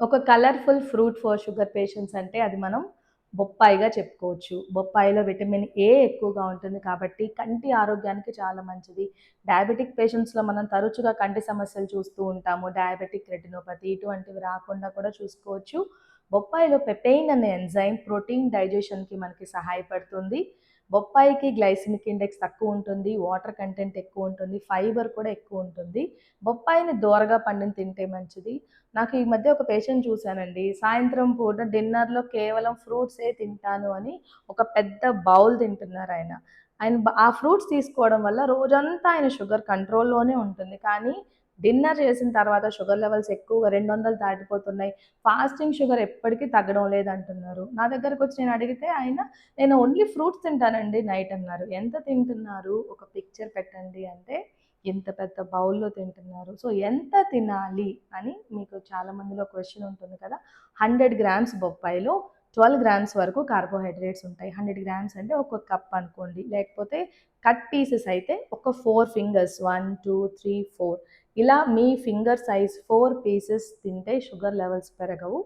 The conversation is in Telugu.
ఒక colourful fruit for sugar patients అంటే అది మనం బొప్పాయిగా చెప్పుకోవచ్చు. బొప్పాయిలో విటమిన్ ఏ ఎక్కువగా ఉంటుంది కాబట్టి కంటి ఆరోగ్యానికి చాలా మంచిది. డయాబెటిక్ పేషెంట్స్‌లో మనం తరచుగా కంటి సమస్యలు చూస్తూ ఉంటాము. డయాబెటిక్ రెటినోపతి ఇటువంటివి రాకుండా కూడా చూసుకోవచ్చు. బొప్పాయిలో పెపెయిన్ అనే ఎంజైమ్ ప్రోటీన్ డైజెషన్‌కి మనకి సహాయపడుతుంది. బొప్పాయికి గ్లైసిమిక్ ఇండెక్స్ తక్కువ ఉంటుంది. వాటర్ కంటెంట్ ఎక్కువ ఉంటుంది. ఫైబర్ కూడా ఎక్కువ ఉంటుంది. బొప్పాయిని దోరగా పండుని తింటే మంచిది. నాకు ఈ మధ్య ఒక పేషెంట్ చూశానండి. సాయంత్రం పూట డిన్నర్‌లో కేవలం ఫ్రూట్సే తింటాను అని ఒక పెద్ద బౌల్ తింటున్నారు ఆయన ఆయన ఆ ఫ్రూట్స్ తీసుకోవడం వల్ల రోజంతా ఆయన షుగర్ కంట్రోల్‌లోనే ఉంటుంది. కానీ డిన్నర్ చేసిన తర్వాత షుగర్ లెవెల్స్ ఎక్కువగా 200 దాటిపోతున్నాయి. ఫాస్టింగ్ షుగర్ ఎప్పటికీ తగ్గడం లేదంటున్నారు. నా దగ్గరకొచ్చి నేను అడిగితే ఆయన నేను ఓన్లీ ఫ్రూట్స్ తింటానండి నైట్ అన్నారు. ఎంత తింటున్నారు? ఒక పిక్చర్ పెట్టండి అంటే ఇంత పెద్ద బౌల్‌లో తింటున్నారు. సో ఎంత తినాలి అని మీకు చాలా మందిలో ఉంటుంది కదా! 100 గ్రామ్స్ బొప్పాయిలో 12 గ్రామ్స్ వరకు కార్బోహైడ్రేట్స్ ఉంటాయి. 100 గ్రామ్స్ అంటే ఒక కప్ అనుకోండి. లేకపోతే కట్ పీసెస్ అయితే ఒక ఫోర్ ఫింగర్స్ 1, 2, 3, 4 ఇలా మీ ఫింగర్ సైజ్ ఫోర్ పీసెస్ తింటే షుగర్ లెవెల్స్ పెరగవు.